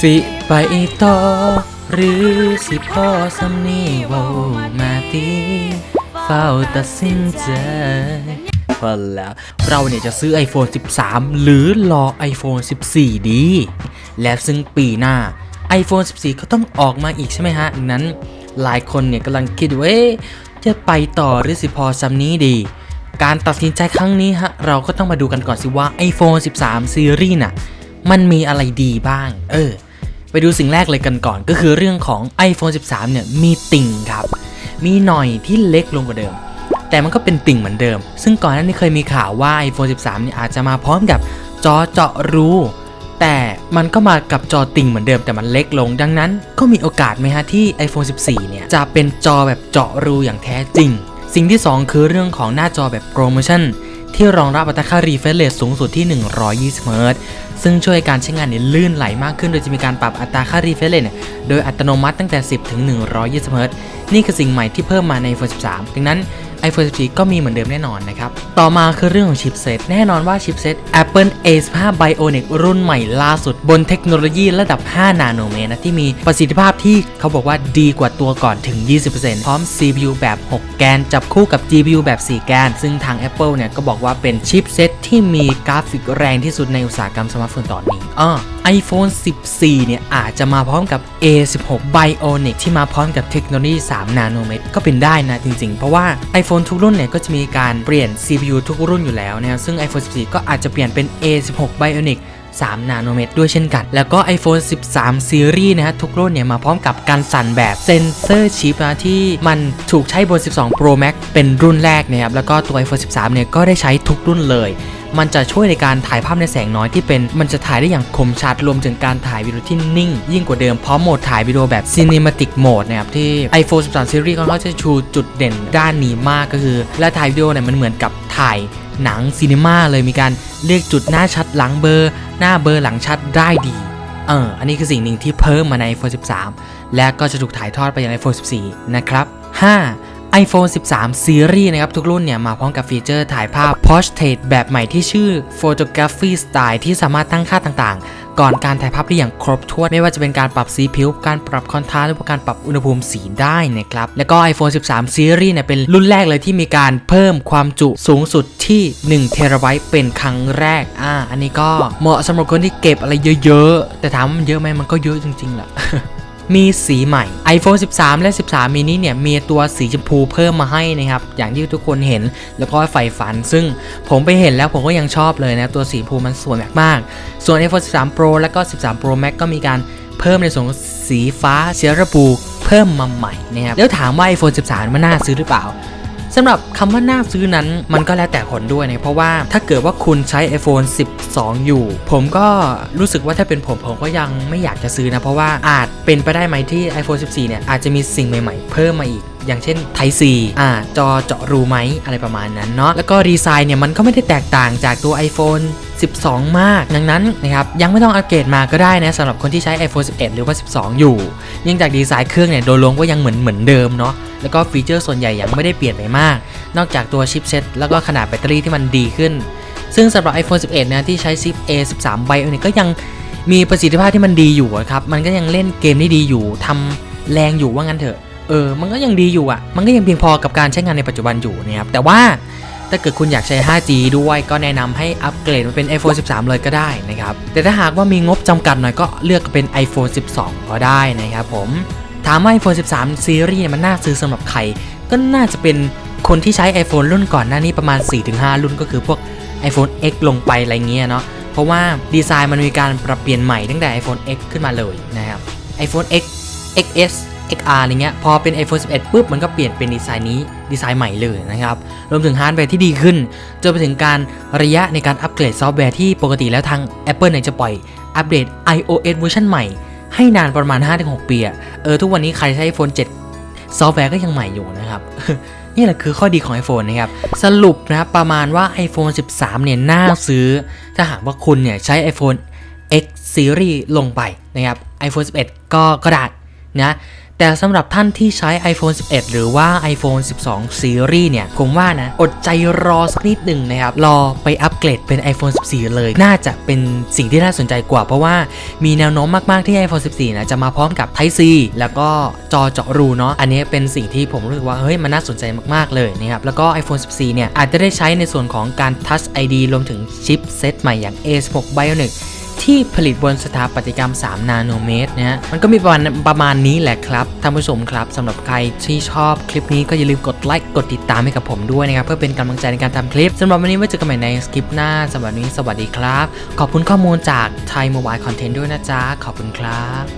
สิไปต่อ หรือสิพ่อสำนีเว้ามาตีเฝ้าตัดสินใจพอแล้วเราเนี่ยจะซื้อ iPhone 13 หรือรอ iPhone 14 ดี และซึ่งปีหน้า iPhone 14 ก็ต้องออกมาอีกใช่ไหมฮะดังนั้นหลายคนเนี่ยกำลังคิดว่าจะไปต่อหรือสิพอซัมนี้ดี การตัดสินใจครั้งนี้ฮะ เราก็ต้องมาดูกันก่อนสิว่า iPhone 13 Series น่ะ มันมีอะไรดีบ้าง เออ ไปดูสิ่งแรกเลยกันก่อน ก็คือเรื่องของ iPhone 13 เนี่ยมีติ่งครับ มีหน่อยที่เล็กลงกว่าเดิม แต่มันก็เป็นติ่งเหมือนเดิม ซึ่งก่อนหน้านี้เคยมีข่าวว่า iPhone 13 เนี่ยอาจจะมาพร้อมกับจอเจาะรูแต่มันก็มากับจอติ่งเหมือนเดิมแต่มันเล็กลง ดังนั้นก็มีโอกาสไหมฮะที่ iPhone 14 เนี่ยจะเป็นจอแบบเจาะรูอย่างแท้จริง สิ่งที่ 2 คือเรื่องของหน้าจอแบบโปรโมชั่น ที่รองรับอัตราค่ารีเฟรชเรทสูงสุดที่ 120เฮิรตซ์ซึ่งช่วยการใช้งานเนี่ยลื่นไหลมากขึ้น โดยจะมีการปรับอัตราค่ารีเฟรชเรทเนี่ยโดยอัตโนมัติตั้งแต่ 10 ถึง 120เฮิรตซ์นี่คือสิ่งใหม่ที่เพิ่มมาใน iPhone 13 ดังนั้น iPhone 14 ก็มีเหมือนเดิมแน่นอนนะครับ ต่อมาคือเรื่องของชิปเซตแน่นอนว่าชิปเซต Apple A15 Bionic รุ่นใหม่ล่าสุดบนเทคโนโลยีระดับ 5 นาโนเมตรนะที่มีประสิทธิภาพที่เขาบอกว่าดีกว่าตัวก่อนถึง 20%พร้อม CPU แบบ 6 แกน จับคู่กับ GPU แบบ 4 แกน ซึ่งทาง Apple เนี่ยก็บอกว่าเป็นชิปเซตที่มีกราฟิกแรงที่สุดในอุตสาหกรรมสมาร์ทโฟนตอนนี้อ้อ iPhone 14 เนี่ย อาจจะมาพร้อมกับ A16 Bionic ที่มาพร้อมกับเทคโนโลยี 3 นาโนเมตร ก็เป็นได้นะจริงๆ เพราะว่า iPhone ทุกรุ่นเนี่ย ก็จะมีการเปลี่ยน CPU ทุกรุ่นอยู่แล้วนะครับ ซึ่ง iPhone 14 ก็อาจจะเปลี่ยนเป็น A16 Bionic 3 นาโนเมตรด้วยเช่นกัน แล้วก็ iPhone 13 Series นะฮะทุกรุ่นเนี่ยมาพร้อมกับการสั่นแบบเซนเซอร์ชิปนะที่มันถูกใช้บน 12 Pro Max เป็นรุ่นแรกนะครับ แล้วก็ตัว iPhone 13 เนี่ยก็ได้ใช้ทุกรุ่นเลย มันจะช่วยในการถ่ายภาพในแสงน้อยที่เป็น มันจะถ่ายได้อย่างคมชัดรวมถึงการถ่ายวิดีโอที่นิ่ง ยิ่งกว่าเดิมพร้อมโหมดถ่ายวิดีโอแบบ Cinematic Mode นะครับที่ iPhone 13 Series เขาจะชูจุดเด่นด้านนี้มากก็คือ และถ่ายวิดีโอเนี่ยมันเหมือนกับถ่ายหนังซีนีมาเลยมีการเลือกจุดหน้าชัดหลังเบอร์ หน้าเบอร์หลังชัดได้ดีเอออันนี้คือสิ่งหนึ่งที่เพิ่มมาใน iPhone 13 และก็จะถูกถ่ายทอดไปยัง iPhone 14 นะครับ 5. iPhone 13 Series นะครับทุกรุ่นเนี่ยมาพร้อมกับฟีเจอร์ถ่ายภาพ Portrait แบบใหม่ที่ชื่อ Photography Style ที่สามารถตั้งค่าต่างๆ ก่อนการถ่ายภาพได้อย่างครบถ้วน ไม่ว่าจะเป็นการปรับสีผิว การปรับคอนทราสต์หรือการปรับอุณหภูมิสีได้นะครับ แล้วก็ iPhone 13 Series เนี่ยเป็นรุ่นแรกเลยที่มีการเพิ่มความจุสูงสุดที่1เทราไบต์เป็นครั้งแรก อ่า อันนี้ก็เหมาะสำหรับคนที่เก็บอะไรเยอะๆ แต่ถามมันเยอะไหมมันก็เยอะจริงๆแหละ มีสีใหม่ iPhone 13 และ 13 mini เนี่ยมีตัวสีชมพูเพิ่มมาให้นะครับ อย่างที่ทุกคนเห็นแล้วก็ใฝ่ฝัน ซึ่งผมไปเห็นแล้วผมก็ยังชอบเลยนะ ตัวสีชมพูมันสวยมากๆ ส่วน iPhone 13 Pro แล้วก็ 13 Pro Max ก็มีการเพิ่มในส่วนสีฟ้าเสียระบูเพิ่มมาใหม่นะครับแล้วถามว่า iPhone 13 มันน่าซื้อหรือเปล่า สำหรับคำว่าน่าซื้อนั้นมันก็แล้วแต่คนด้วยนะเพราะว่าถ้าเกิดว่าคุณใช้ iPhone 12 อยู่ ผมก็รู้สึกว่าถ้าเป็นผมผมก็ยังไม่อยากจะซื้อนะ เพราะว่าอาจเป็นไปได้ไหมที่ iPhone 14 เนี่ย อาจจะมีสิ่งใหม่ๆ เพิ่มมาอีกอย่างเช่น Type C อ่า จอเจาะรูไหมอะไรประมาณนั้นเนาะ แล้วก็ดีไซน์เนี่ย มันก็ไม่ได้แตกต่างจากตัว iPhone 12 มาก ดังนั้นนะครับยังไม่ต้องอัปเกรดมาก็ได้นะสำหรับคนที่ใช้ iPhone 11 หรือว่า 12 อยู่เนื่องจากดีไซน์เครื่องเนี่ยโดยรวมก็ยังเหมือนเหมือนเดิมเนาะแล้วก็ฟีเจอร์ส่วนใหญ่ยังไม่ได้เปลี่ยนไปมาก นอกจากตัวชิปเซ็ตแล้วก็ขนาดแบตเตอรี่ที่มันดีขึ้น ซึ่งสำหรับ iPhone 11 นะที่ใช้ชิป A13 Bionic ก็ยังมีประสิทธิภาพที่มันดีอยู่ครับมันก็ยังเล่นเกมได้ดีอยู่ทำแรงอยู่ว่างั้นเถอะเออ มันก็ยังดีอยู่อะ มันก็ยังเพียงพอกับการใช้งานในปัจจุบันอยู่นะครับ แต่ว่า ถ้าเกิดคุณอยากใช้ 5G ด้วยก็แนะนำให้อัปเกรดมาเป็น iPhone 13 เลยก็ได้นะครับ แต่ถ้าหากว่ามีงบจำกัดหน่อยก็เลือกเป็น iPhone 12 ก็ได้นะครับผม ถามว่า iPhone 13 Series เนี่ยมันน่าซื้อสำหรับใคร ก็น่าจะเป็นคนที่ใช้ iPhone รุ่นก่อนหน้านี้ประมาณ 4-5 รุ่นก็คือพวก iPhone X ลงไปอะไรเงี้ยเนาะ เพราะว่าดีไซน์มันมีการปรับเปลี่ยนใหม่ตั้งแต่ iPhone X ขึ้นมาเลยนะครับ iPhone X XS XR อะไรเงี้ย พอเป็น iPhone 11 ปุ๊บ มันก็เปลี่ยนเป็นดีไซน์นี้ ดีไซน์ใหม่เลยนะครับ รวมถึงฮาร์ดแวร์ที่ดีขึ้น จนไปถึงการระยะในการอัปเกรดซอฟต์แวร์ที่ปกติแล้วทาง Apple เนี่ยจะปล่อยอัปเดต iOS เวอร์ชันใหม่ ให้นานประมาณ 5-6 ปีอะเออ ทุกวันนี้ใครใช้ iPhone 7 ซอฟต์แวร์ก็ยังใหม่อยู่นะครับนี่แหละคือข้อดีของ iPhone นะครับ สรุปนะรประมาณว่า iPhone 13 เนี่ย น่าซื้อ ถ้าหากว่าคุณเนี่ย ใช้ iPhone X Series ลงไปนะครับ iPhone 11 ก็ก็ได้นะ แต่สำหรับท่านที่ใช้ iPhone 11 หรือว่า iPhone 12 Series เนี่ย ผมว่านะ อดใจรอสักนิดหนึ่งนะครับ รอไปอัปเกรดเป็น iPhone 14 เลย น่าจะเป็นสิ่งที่น่าสนใจกว่า เพราะว่ามีแนวโน้มมาก ๆ ที่ iPhone 14 นะ จะมาพร้อมกับ Type C แล้วก็จอเจาะรูเนาะ อันนี้เป็นสิ่งที่ผมรู้สึกว่า เฮ้ย มันน่าสนใจมาก ๆ เลยนะครับ แล้วก็ iPhone 14 เนี่ย อาจจะได้ใช้ในส่วนของการ Touch ID รวมถึงชิปเซตใหม่อย่าง A16 Bionic ที่ผลิตบนสถาปัตยกรรม 3 นาโนเมตรนะฮะมันก็มีประมาณประมาณนี้แหละครับท่านผู้ชมครับสำหรับใครที่ชอบคลิปนี้ก็อย่าลืมกดไลค์กดติดตามให้กับผมด้วยนะครับ เพื่อเป็นกำลังใจในการทำคลิปสำหรับวันนี้ไว้เจอกันใหม่ในคลิปหน้าสำหรับวันนี้สวัสดีครับ ขอบคุณข้อมูลจากไทย Mobile Content ด้วยนะจ๊ะขอบคุณครับ